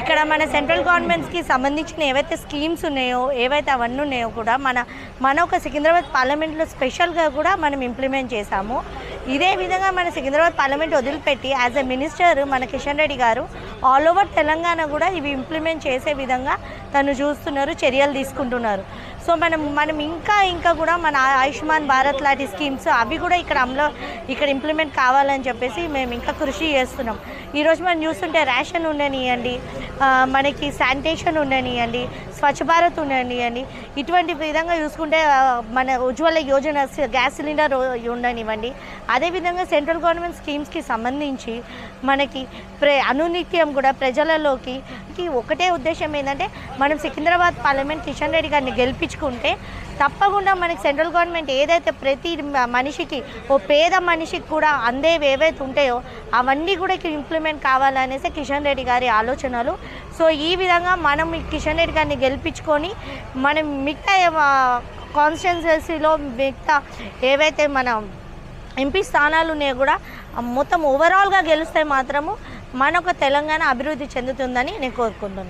ఇక్కడ మన సెంట్రల్ గవర్నమెంట్స్కి సంబంధించిన ఏవైతే స్కీమ్స్ ఉన్నాయో ఏవైతే అవన్నీ ఉన్నాయో కూడా మన మన ఒక సికింద్రాబాద్ పార్లమెంట్లో స్పెషల్గా కూడా మనం ఇంప్లిమెంట్ చేశాము. ఇదే విధంగా మన సికింద్రాబాద్ పార్లమెంట్ వదిలిపెట్టి యాజ్ ఎ మినిస్టర్ మన కిషన్ రెడ్డి గారు ఆల్ ఓవర్ తెలంగాణ కూడా ఇవి ఇంప్లిమెంట్ చేసే విధంగా తను చూస్తున్నారు చర్యలు తీసుకుంటున్నారు. సో మనం మనం ఇంకా ఇంకా కూడా మన ఆయుష్మాన్ భారత్ లాంటి స్కీమ్స్ అవి కూడా ఇక్కడ అమలు ఇక్కడ ఇంప్లిమెంట్ కావాలని చెప్పేసి మేము ఇంకా కృషి చేస్తున్నాం. ఈరోజు మనం చూస్తుంటే రేషన్ ఉండనియండి మనకి శానిటేషన్ ఉండనియండి స్వచ్ఛ భారత్ ఉండనియండి ఇటువంటి విధంగా చూసుకుంటే మన ఉజ్వల యోజన గ్యాస్ సిలిండర్ ఉండనివ్వండి. అదేవిధంగా సెంట్రల్ గవర్నమెంట్ స్కీమ్స్కి సంబంధించి మనకి ప్రే అనునిత్యం కూడా ప్రజలలోకి ఒకటే ఉద్దేశం ఏంటంటే మనం సికింద్రాబాద్ పార్లమెంట్ కిషన్ రెడ్డి గారిని గెలిపించుకుంటే తప్పకుండా మనకి సెంట్రల్ గవర్నమెంట్ ఏదైతే ప్రతి మనిషికి ఓ పేద మనిషికి కూడా అందేవి ఏవైతే ఉంటాయో అవన్నీ కూడా ఇంప్లిమెంట్ కావాలనేసి కిషన్ రెడ్డి గారి ఆలోచనలు సో ఈ విధంగా మనం ఈ కిషన్ రెడ్డి గారిని గెలిపించుకొని మనం మిగతా కాన్స్టిట్యున్సీలో మిగతా ఏవైతే మన ఎంపీ స్థానాలు ఉన్నాయో కూడా మొత్తం ఓవరాల్గా గెలిస్తే మాత్రము మనొక తెలంగాణ అభివృద్ధి చెందుతుందని నేను కోరుకుంటున్నాను